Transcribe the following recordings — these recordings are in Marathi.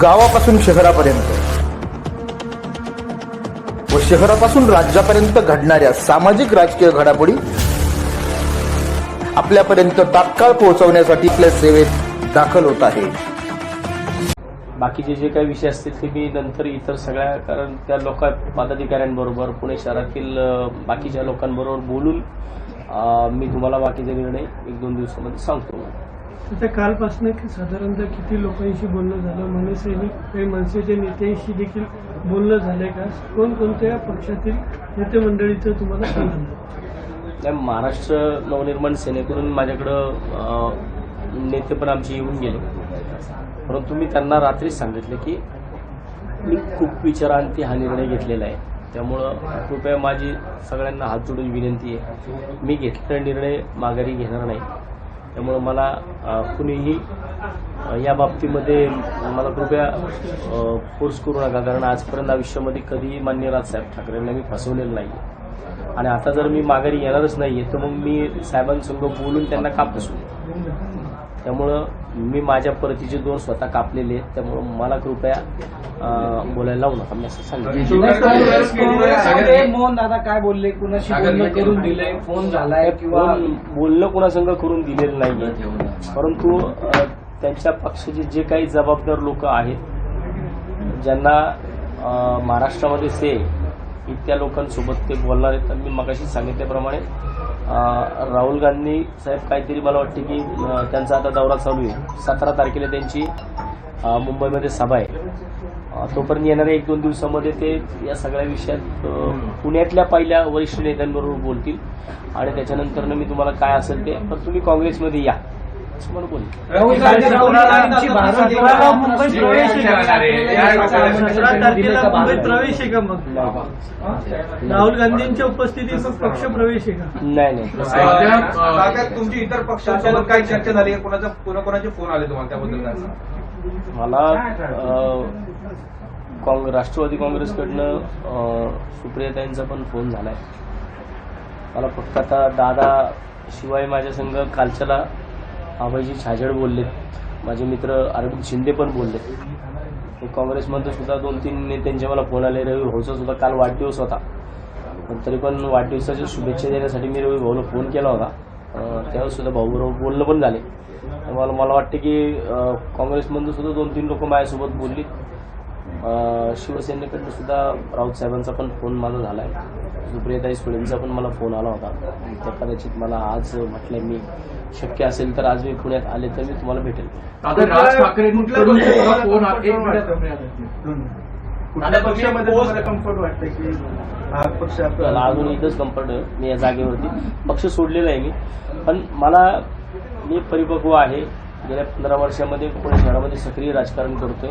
गावापासून शहरापर्यंत. व शहरापासून राज्यापर्यंत घडणाऱ्या सामाजिक राजकीय घडामोडी आपल्यापर्यंत तात्काळ पोहोचवण्यासाठी आपल्या सेवेत दाखल होत आहे. बाकीचे जे काही विषय असतील ते मी नंतर इतर सगळ्या कारण त्या लोक पदाधिकाऱ्यांबरोबर पुणे शहरातील बाकीच्या लोकांबरोबर बोलून मी तुम्हाला बाकीचे निर्णय एक दोन दिवसामध्ये सांगतो. आता कालपासून साधारणतः किती लोकांशी बोलणं झालं? मनसैनिक काही मनसेच्या नेत्यांशी देखील बोलणं झालंय का? कोणकोणत्या पक्षातील नेते मंडळीचं तुम्हाला कळलं त्या महाराष्ट्र नवनिर्माण सेनेकडून माझ्याकडं नेते पण आमचे येऊन गेले. परंतु मी त्यांना रात्रीच सांगितलं की मी खूप विचारांती हा निर्णय घेतलेला आहे. त्यामुळं कृपया माझी सगळ्यांना हात जोडून विनंती आहे. मी घेतलेला निर्णय माघारी घेणार नाही. त्यामुळं मला कुणीही या बाबतीमध्ये मला कृपया फोर्स करू नका. कारण आजपर्यंत आयुष्यामध्ये कधीही मान्य राजसाहेब ठाकरेंना मी फसवलेलं नाही आणि आता जर मी माघारी येणारच नाही आहे तर मग मी साहेबांसंग बोलून त्यांना का फसू त्यामुळं मी माझ्या परतीचे दोन स्वतः कापलेले आहेत. त्यामुळं मला कृपया बोलायला लावू नका मी असं सांगितलं मोहन दादा काय बोलले? कुणाशी बोलणं करून दिलंय? फोन झालाय किंवा कोण बोलणं कोणासंग करून दिलेलं नाहीये. परंतु त्यांच्या पक्षाचे जे काही जबाबदार लोक आहेत ज्यांना महाराष्ट्रामध्ये से इतक्या लोकांसोबत ते बोलणार आहेत. तर मी मगाशी सांगितल्याप्रमाणे राहुल गांधी साहेब काहीतरी मला वाटते की त्यांचा आता दौरा चालू आहे. सतरा तारखेला त्यांची मुंबईमध्ये सभा आहे. तोपर्यंत येणाऱ्या एक दोन दिवसामध्ये ते या सगळ्या विषयात पुण्यातल्या पहिल्या वरिष्ठ नेत्यांबरोबर बोलतील. आणि त्याच्यानंतर मी तुम्हाला काय असेल ते पण तुम्ही काँग्रेसमध्ये या. प्रवेश आहे का? मग? राहुल गांधींच्या उपस्थितीत मग पक्ष प्रवेश आहे का? नाही नाही. तुमची इतर पक्षांसोबत काही चर्चा झाली कोणाचा कोणाकोणाचे फोन आले तुम्हाला त्याबद्दल? मला काँग राष्ट्रवादी काँग्रेसकडनं सुप्रियताईंचा पण फोन झालाय. मला फक्त आता दादा शिवाय माझ्या संघ कालच्याला अभयजी छाजड बोलले माझे मित्र अरविंद शिंदे पण बोलले काँग्रेसमध्ये सुद्धा दोन तीन नेत्यांचे मला फोन आले. रवी भाऊचा सुद्धा काल वाढदिवस होता. पण तरी पण वाढदिवसाच्या शुभेच्छा देण्यासाठी मी रवी भाऊला फोन केला होता. अं, त्यावेळेस सुद्धा भाऊबरोबर बोलणं पण झाले. मला मला वाटतं की अं, काँग्रेसमधून सुद्धा दोन तीन लोक माझ्यासोबत बोलली शिवसेनेकडनं सुद्धा राऊत साहेबांचा पण फोन माझा झाला आहे सुप्रियाताई सुळेंचा पण मला फोन आला होता. त्या कदाचित मला आज म्हटलं मी शक्य असेल तर आज मी पुण्यात आले तर मी तुम्हाला भेटेल. आता राज ठाकरेंकडून सुद्धा फोन आ- एक मिनिट कुठल्या पक्षामध्ये तुम्हाला कम्फर्ट वाटतं की हा पक्ष मला अजून इथंच कम्फर्ट मी या जागेवरती. पक्ष सोडलेला आहे मी. पण मला मी परिपक्व आहे. गेल्या पंधरा वर्षामध्ये पुणे शहरामध्ये सक्रिय राजकारण करतोय.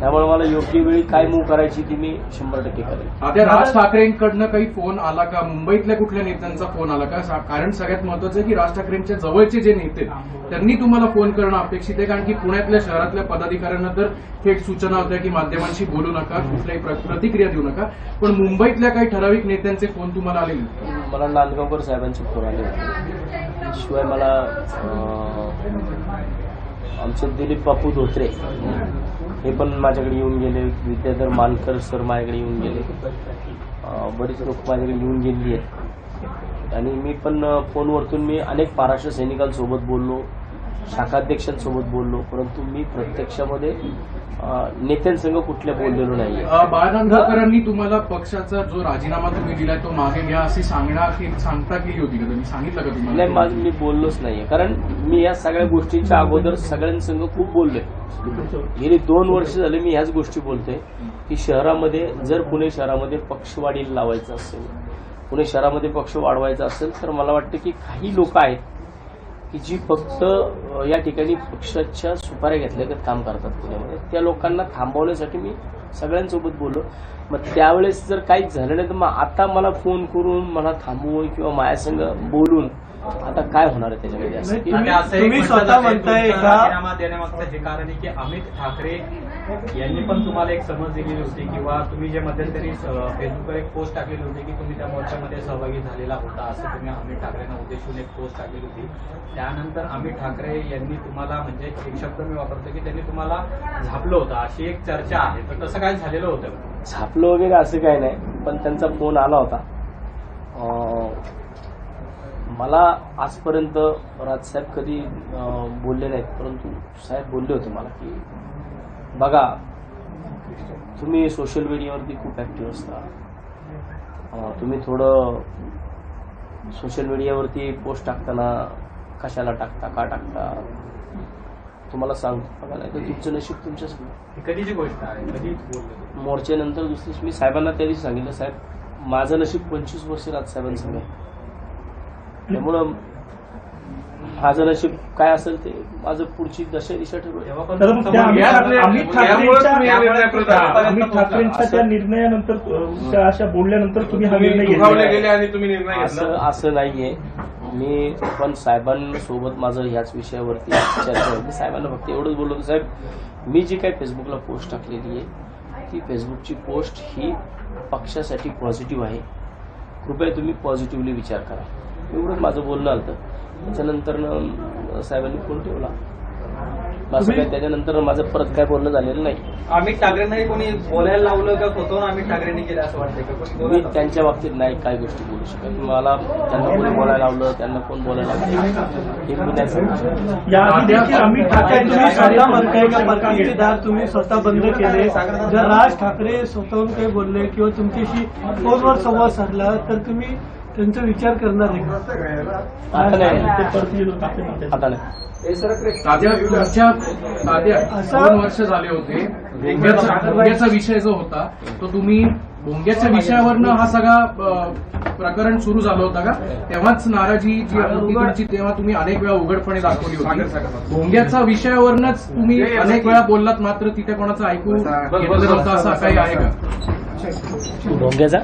त्यामुळे मला योग्य वेळी काय मूव करायची ती मी शंभर टक्के करेन. आता राज ठाकरेंकडनं काही फोन आला का? मुंबईतल्या कुठल्या नेत्यांचा फोन आला का? कारण सगळ्यात महत्वाचं आहे की राज ठाकरेंच्या जवळचे जे नेते त्यांनी तुम्हाला फोन करणं अपेक्षित आहे. कारण की पुण्यातल्या शहरातल्या पदाधिकाऱ्यांना तर थेट सूचना होत्या की माध्यमांशी बोलू नका कुठल्याही प्र- प्रतिक्रिया देऊ नका. पण मुंबईतल्या काही ठराविक नेत्यांचे फोन तुम्हाला आले? मला नांदगावकर साहेबांचे फोन आले होते. शिवाय मला आमचे दिलीप बापू धोत्रे. हे पण माझ्याकडे येऊन गेले. विद्याधर मानकर सर माझ्याकडे येऊन गेले. बरेच बरीच लोक माझ्याकडे येऊन गेलेली आहेत. आणि मी पण फोनवरतून मी अनेक महाराष्ट्र सैनिकांसोबत बोललो. शाखाध्यक्षांसोबत बोललो परंतु मी प्रत्यक्षामध्ये नेत्यांसंग कुठल्या बोललेलो नाही अ, बाळगंधरकरांनी तुम्हाला पक्षाचा जो राजीनामा तुम्ही दिलाय तो मागे घ्या अशी सांगणार की सांगता केली होती का त्यांनी सांगितलं का नाही तुम्हाला माझं मी बोललोच नाहीये. कारण मी या सगळ्या गोष्टींच्या अगोदर सगळ्यांसंग खूप बोललोय. गेली दोन वर्ष झाले मी ह्याच गोष्टी बोलतोय की शहरामध्ये जर पुणे शहरामध्ये पक्षवाढीला लावायचं असेल पुणे शहरामध्ये पक्ष वाढवायचा असेल तर मला वाटतं की काही लोक आहेत की जी फक्त या ठिकाणी पक्षाच्या सुपाऱ्या घेतल्यागत काम करतात पुण्यामध्ये त्या लोकांना थांबवण्यासाठी मी सगळ्यांसोबत बोललो. मग त्यावेळेस जर काहीच झालं नाही तर मग आता मला फोन करून मला थांबवून किंवा माझ्यासंग बोलून आता काय होणार आहे त्याच्यामध्ये? असं तुम्ही- स्वतः म्हणताय राजीनामा देण्यामागचं हे कारण आहे की अमित ठाकरे यांनी पण तुम्हाला एक समज दिलेली होती किंवा तुम्ही जे मध्यंतरी फेसबुकवर एक पोस्ट टाकलेली होती की तुम्ही त्या मोर्चामध्ये सहभागी झालेला होता असं तुम्ही अमित ठाकरेंना उद्देशून एक पोस्ट टाकलेली होती. त्यानंतर अमित ठाकरे यांनी तुम्हाला म्हणजे एक शब्द मी वापरतो की त्यांनी तुम्हाला झापलं होतं अशी एक चर्चा आहे. तर तसं काय झालेलं होतं? झापलं वगैरे असं काय नाही पण त्यांचा फोन आला होता. मला आजपर्यंत राजसाहेब कधी बोलले नाहीत परंतु साहेब बोलले होते मला की बघा तुम्ही सोशल मीडियावरती खूप ॲक्टिव्ह असता. तुम्ही थोडं सोशल मीडियावरती पोस्ट टाकताना कशाला टाकता का टाकता तुम्हाला सांगतो बघा नाही तर तुमचं नशीब तुमच्यासमोर ही कधीची गोष्ट आहे? मोर्चेनंतर दुसरी मी साहेबांना त्या दिवशी सांगितलं साहेब माझं नशीब पंचवीस वर्ष राजसाहेबांसंग आहे. त्यामुळं माझं नशीब काय असेल ते माझं पुढची दशा दिशा ठरवेल तेव्हा पण तर मग तुमचं त्या अमित अमित ठाकरेंच्या. अमित ठाकरेंच्या निर्णयानंतर अ, त्या अशा बोलल्यानंतर तुम्ही हा निर्णय तुम्ही दुखावले घेतला गेले आणि तुम्ही निर्णय असं घेतला. असं नाहीये. मी पण साहेबांसोबत माझं ह्याच विषयावरती चर्चा होती साहेबांना फक्त एवढंच बोललो होतो साहेब मी जी काही फेसबुकला पोस्ट टाकलेली आहे ती फेसबुकची पोस्ट ही पक्षासाठी पॉझिटिव्ह आहे. कृपया तुम्ही पॉझिटिव्हली विचार करा. एवढंच माझं बोलणं आलं त्याच्यानंतर न, साहेबांनी फोन ठेवला. असं काय त्याच्यानंतर माझं परत काय बोलणं झालेलं नाही. अमित ठाकरेंनाही कोणी बोलायला लावलं का? स्वतःहून अमित ठाकरेंनी केलं असं वाटतंय का? कोणी मी बोलायला त्यांच्या बाबतीत नाही काही गोष्टी बोलू शकत. मला त्यांना कोणी बोलायला लावलं त्यांना कोण बोलायला लावलं? हे मी नाही सांगू शकत. या आधी देखील अमित ठाकरे तुम्ही स्वतः म्हणताय का? परकीचे दार तुम्ही स्वतः बंद केले. जर राज ठाकरे स्वतःहून काही बोलले किंवा तुमच्याशी फोनवर संवाद साधला तर तुम्ही त्यांचा विचार करणार? आता दोन वर्ष झाले होते. भोंग्याचा विषय जो होता तो तुम्ही भोंग्याच्या विषयावरनं हा सगळा प्रकरण सुरू झालं होता का? तेव्हाच नाराजी जी तुमची तेव्हा तुम्ही अनेक वेळा उघडपणे दाखवली होती. भोंग्याचा विषयावरनच तुम्ही अनेक वेळा बोललात मात्र तिथे कोणाचं ऐकू घेतलं असं काही आहे का? भोंग्याचा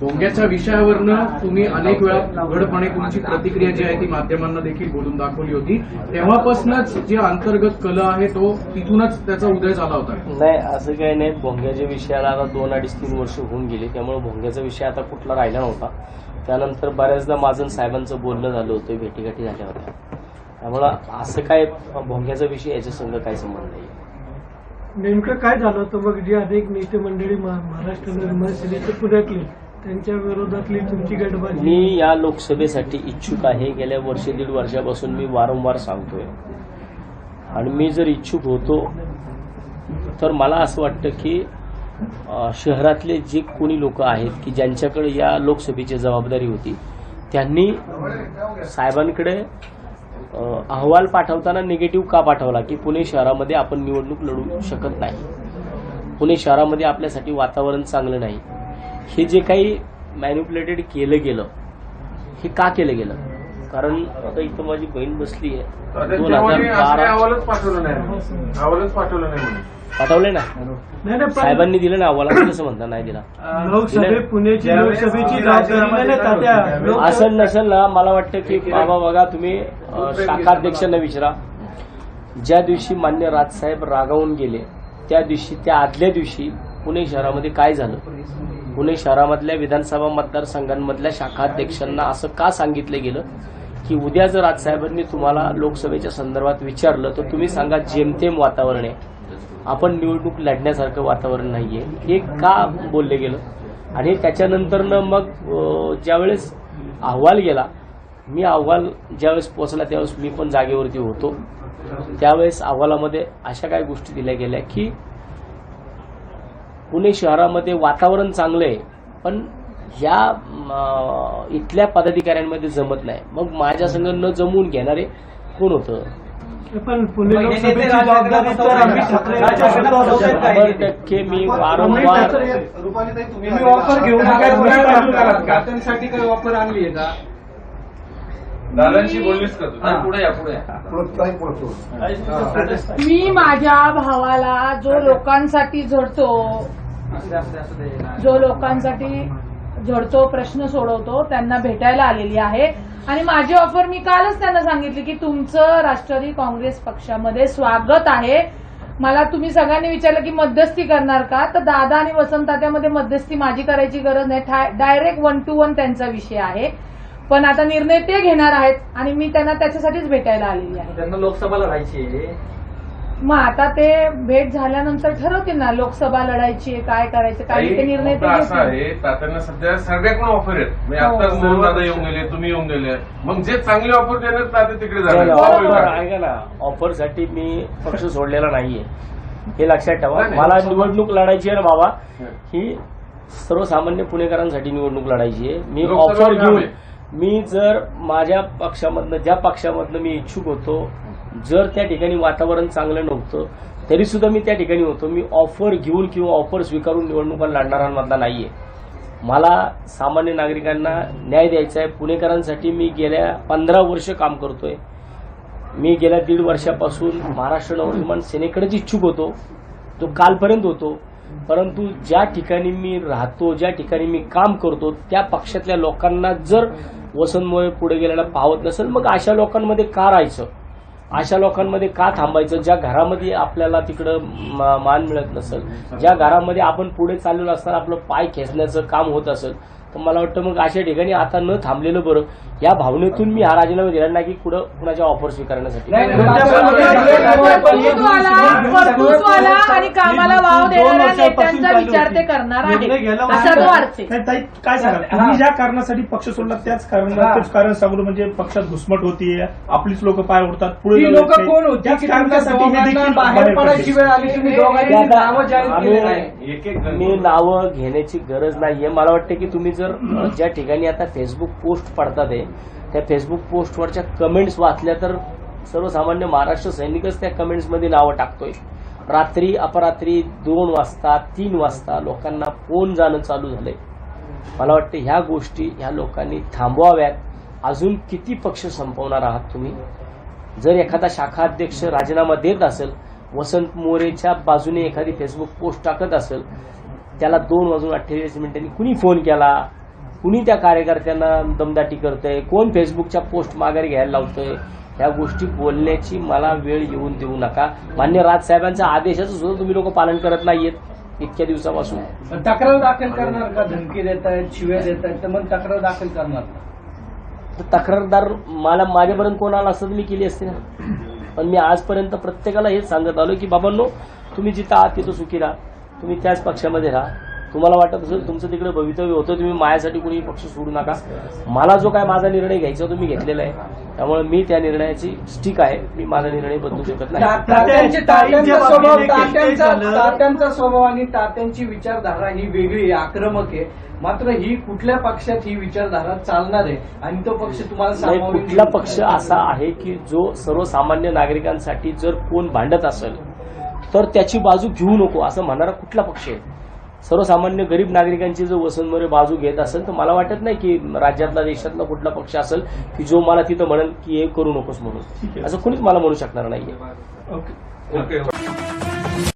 भोंग्याच्या विषयावरनं तुम्ही अनेक वेळा उघडपणे तुमची प्रतिक्रिया जी आहे ती माध्यमांना देखील बोलून दाखवली होती. तेव्हापासूनच जे अंतर्गत कल आहे तो तिथूनच त्याचा उदय झाला होता. नाही असं काही नाही. भोंग्याच्या विषयाला आता दोन अडीच तीन वर्ष होऊन गेली. त्यामुळे भोंग्याचा विषय आता कुठला राहिला नव्हता. त्यानंतर बऱ्याचदा माझं साहेबांचं बोलणं झालं होतं. भेटीगाठी झाल्या होत्या. त्यामुळं असं काय भोंग्याचा विषय याच्या संग काही संबंध नाही. नेमकं काय झालं होतं मग जे अनेक नेते मंडळी महाराष्ट्र निर्माण सेनेचे त्यांच्या विरोधातली तुमची गटबाजी? मी या लोकसभेसाठी इच्छुक आहे. गेल्या वर्ष दीड वर्षापासून मी वारंवार सांगतोय. आणि मी जर इच्छुक होतो तर मला असं वाटतं की शहरातले जे कोणी लोक आहेत की ज्यांच्याकडे या लोकसभेची जबाबदारी होती त्यांनी साहेबांकडे अहवाल पाठवताना निगेटिव्ह का पाठवला की पुणे शहरामध्ये आपण निवडणूक लढू शकत नाही? पुणे शहरामध्ये आपल्यासाठी वातावरण चांगलं नाही. हे जे काही मॅन्युप्युलेटेड केलं गेलं हे का केलं गेलं? कारण आता इथं माझी बहीण बसली आहे दोन हजार बारा अहवालच पाठवलं नाही. अहवालच पाठवलं नाही म्हणून. पाठवले ना? नाही नाही पण साहेबांनी दिलं ना अहवाला कसं म्हणता नाही दिला. लोकसभे पुण्याची लोकसभेची जबाबदारी नाही नाही तात्या लोक- असं नसेल ना मला वाटतं की बाबा बघा तुम्ही अ, शाखाध्यक्षांना विचारा. ज्या दिवशी मान्य राजसाहेब रागावून गेले त्या दिवशी त्या आदल्या दिवशी पुणे शहरामध्ये काय झालं? पुणे शहरामधल्या विधानसभा मतदारसंघांमधल्या शाखाध्यक्षांना असं का सांगितलं गेलं? की उद्या जर राजसाहेबांनी तुम्हाला लोकसभेच्या संदर्भात विचारलं तर तुम्ही सांगा जेमतेम वातावरण आहे. आपण निवडणूक लढण्यासारखं वातावरण नाहीये. हे का बोलले गेलं? आणि त्याच्यानंतरनं मग ज्यावेळेस अहवाल गेला मी अहवाल ज्यावेळेस पोहोचला त्यावेळेस मी पण जागेवरती होतो. त्यावेळेस अहवालामध्ये अशा काही गोष्टी दिल्या गेल्या की पुणे शहरामध्ये वातावरण चांगलं आहे पण या इथल्या पदाधिकाऱ्यांमध्ये जमत नाही. मग माझ्या संघ न जमवून घेणारे कोण होतं? पण लोकसभेची जबाबदारी तर ठाकरेंच्या टक्के मी वारंवार तुम्ही ऑफर घेऊन काय बोलायला लागलात का? त्यांसाठी काही ऑफर आणली आहे का? दादांशी बोललीस का तू? पुढे या पुढे मी माझ्या भावाला जो लोकांसाठी झडतो. जो लोकांसाठी झडतो प्रश्न सोडवतो त्यांना भेटायला आलेली आहे. आणि माझी ऑफर मी कालच त्यांना सांगितली की तुमचं राष्ट्रवादी काँग्रेस पक्षामध्ये स्वागत आहे. मला तुम्ही सगळ्यांनी विचारलं की मध्यस्थी करणार का? तर दादा आणि वसंतात्यामध्ये मध्यस्थी माझी करायची गरज नाही. डायरेक्ट वन टू वन त्यांचा विषय आहे. पण आता निर्णय ते घेणार आहेत आणि मी त्यांना त्याच्यासाठीच भेटायला आलेली आहे. त्यांना लोकसभाला राहायची आहे. मग आता ते भेट झाल्यानंतर ठरवतील ना लोकसभा लढायची आहे काय करायचं काय ते निर्णय ते मुद्दा असा घेतील. आहे तात्यांना सध्या सगळ्याकडून ऑफर आहेत म्हणजे हो. आता मोहन दादा येऊन गेले तुम्ही येऊन गेले मग जे चांगली ऑफर देणार तात्या तिकडे नाही, जाणार ऑफर बरोबर. ऐका ना ऑफरसाठी मी पक्ष सोडलेला नाहीये हे लक्षात ठेवा नाही, नाही. मला निवडणूक लढायची आहे ना बाबा ही सर्वसामान्य पुणेकरांसाठी निवडणूक लढायची आहे मी ऑफर काम घेऊन आहे. मी जर माझ्या पक्षामधनं ज्या पक्षामधनं मी इच्छुक होतो जर त्या ठिकाणी वातावरण चांगलं नव्हतं तरी सुद्धा मी त्या ठिकाणी होतो. मी ऑफर घेऊन किंवा ऑफर स्वीकारून निवडणुका लढणाऱ्यांमधला नाहीये. मला सामान्य नागरिकांना न्याय द्यायचा आहे. पुणेकरांसाठी मी गेल्या पंधरा वर्ष काम करतोय. मी गेल्या दीड वर्षापासून महाराष्ट्र नवनिर्माण सेनेकडेच इच्छुक होतो. तो कालपर्यंत होतो. परंतु ज्या ठिकाणी मी राहतो ज्या ठिकाणी मी काम करतो त्या पक्षातल्या लोकांना जर व्यसनमुळे पुढे गेलेला पावत नसेल मग अशा लोकांमध्ये का राहायचं? अशा लोकांमध्ये का थांबायचं ज्या घरामध्ये आपल्याला तिकडं मान मिळत नसेल? ज्या घरामध्ये आपण पुढे चाललेलो असताना आपलं पाय खेचण्याचं काम होत असेल तर मला वाटतं मग अशा ठिकाणी आता न थांबलेलं बरं. या भावनेतून मी हा राजीनामा दिला नाही की कुठं कुणाच्या ऑफर स्वीकारण्यासाठी. कर्तृत्वाला आणि कामाला वाव देणाऱ्या नेत्यांचा विचार ते करणार आहे. काय सांगाल तुम्ही ज्या कारणासाठी पक्ष सोडला त्याच कारण कारण सांगू म्हणजे पक्षात घुसमट होतीये आपलीच लोक पाय ओढतात पुढे लोक. कोण होती? मी नावं घेण्याची गरज नाहीये. मला वाटतं की तुम्ही जर ज्या ठिकाणी आता फेसबुक पोस्ट पडतात आहे त्या फेसबुक पोस्टवरच्या कमेंट्स वाचल्या तर सर्वसामान्य महाराष्ट्र सैनिकच त्या कमेंट्समध्ये नावं टाकतोय. रात्री अपरात्री दोन वाजता तीन वाजता लोकांना फोन जाणं चालू झालंय. मला वाटतं ह्या गोष्टी ह्या लोकांनी थांबवाव्यात. अजून किती पक्ष संपवणार आहात तुम्ही? जर एखादा शाखा अध्यक्ष राजीनामा देत असेल वसंत मोरेच्या बाजूने एखादी फेसबुक पोस्ट टाकत असेल त्याला दोन वाजून अठ्ठेचाळीस मिनिटांनी कुणी फोन केला? कुणी त्या कार्यकर्त्यांना दमदाटी करतंय? कोण फेसबुकच्या पोस्ट माघारी घ्यायला लावतंय? ह्या गोष्टी बोलण्याची मला वेळ येऊन देऊ नका. मान्य राजसाहेबांच्या आदेशाचं सुद्धा तुम्ही लोक पालन करत नाहीयेत इतक्या दिवसापासून. तक्रार दाखल करणार का? धमकी देत आहेत शिव्या देत आहेत तर मग तक्रार दाखल करणार तर तक्रारदार मला माझ्यापर्यंत कोण आला तर मी केली असते ना? पण मी आजपर्यंत प्रत्येकाला हेच सांगत आलो की बाबांनो तुम्ही जिथं आहात तिथं सुखी राहा. तुम्ही त्याच पक्षामध्ये राहा. तुम्हाला वाटत असेल तुमचं तिकडे भवितव्य होतं तुम्ही माझ्यासाठी कोणी पक्ष सोडू नका. मला जो काय माझा निर्णय घ्यायचा तो मी घेतलेला आहे. त्यामुळे मी त्या निर्णयाची स्टिक आहे. मी माझा निर्णय बदलू शकत नाही. तात्यांचे- स्वभाव आणि तात्यांची विचारधारा ही वेगळी आहे आक्रमक आहे. मात्र ही कुठल्या पक्षात ही विचारधारा चालणार आहे? आणि तो पक्ष तुम्हाला कुठला पक्ष असा आहे की जो सर्वसामान्य नागरिकांसाठी जर कोण भांडत असेल तर त्याची बाजू घेऊ नको असं म्हणणारा कुठला पक्ष आहे? सर्वसामान्य गरीब नागरिकांची जर वसंतमोरे बाजू घेत असेल तर मला वाटत नाही की राज्यातला देशातला कुठला पक्ष असेल की जो मला तिथं म्हणेल की हे करू नकोस म्हणून. असं कुणीच मला म्हणू शकणार नाहीये.